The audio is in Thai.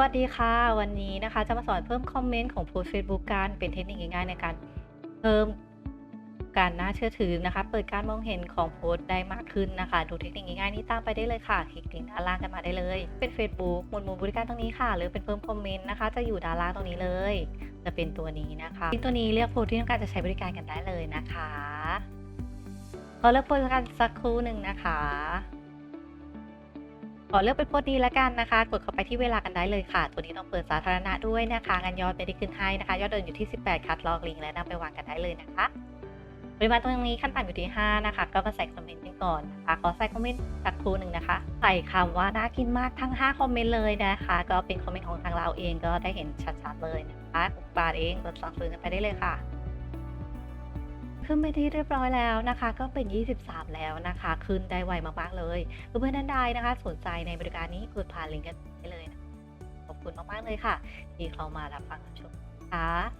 วัสดีค่ะ วันนี้นะคะจะมาสอนเพิ่มคอมเมนต์ของโพสต์เฟซบุ๊กกันเป็นเทคนิคง่ายๆในการเพิ่มการน่าเชื่อถือนะคะ เปิดการมองเห็นของโพสต์ได้มากขึ้นนะคะ ดูเทคนิคง่ายๆนี้ตามไปได้เลยค่ะ คลิกลิงก์ด้านล่างกันมาได้เลย เป็น Facebook หมวดหมู่บริการตรงนี้ค่ะ หรือเป็นเพิ่มคอมเมนต์นะคะ จะอยู่ด้านล่างตรงนี้เลย จะเป็นตัวนี้นะคะตัวนี้เลือกโพสต์ที่ต้องการจะใช้บริการกันได้เลยนะคะขอเลือกโพสต์กันสักครู่หนึ่งนะคะ ขอเลือกเป็นโพสต์นี้แล้วกันนะคะ กดเข้าไปที่เวลากันได้เลยค่ะ ตัวนี้ต้องเปิดสาธารณะด้วยนะคะงานยอดไม่ได้ขึ้นให้นะคะ ยอดเดินอยู่ที่ 18 คัดลอกลิงและนำไปวางกันได้เลยนะคะปริมาณตรงนี้ขั้นต่ำอยู่ที่5นะคะ ก็มาใส่คอมเมนต์กันก่อนนะคะขอใส่คอมเมนต์สักครู่หนึ่งนะคะ ใส่คำว่าน่ากินมากทั้ง 5 คอมเมนต์เลยนะคะ ก็เป็นคอมเมนต์ของทางเราเองก็ได้เห็นชัดๆเลยนะคะ6บาทเองกดสั่งซื้อกันไปได้เลยค่ะ ขึ้นไปที่เรียบร้อยแล้วนะคะ ก็เป็น 23 แล้วนะคะ ขึ้นได้ไวมากๆเลยเพื่อนๆท่านใดนะคะ สนใจในบริการนี้กดผ่านลิงก์กันได้เลยนะขอบคุณมากๆเลยค่ะ ที่เข้ามารับฟังรับชมค่ะ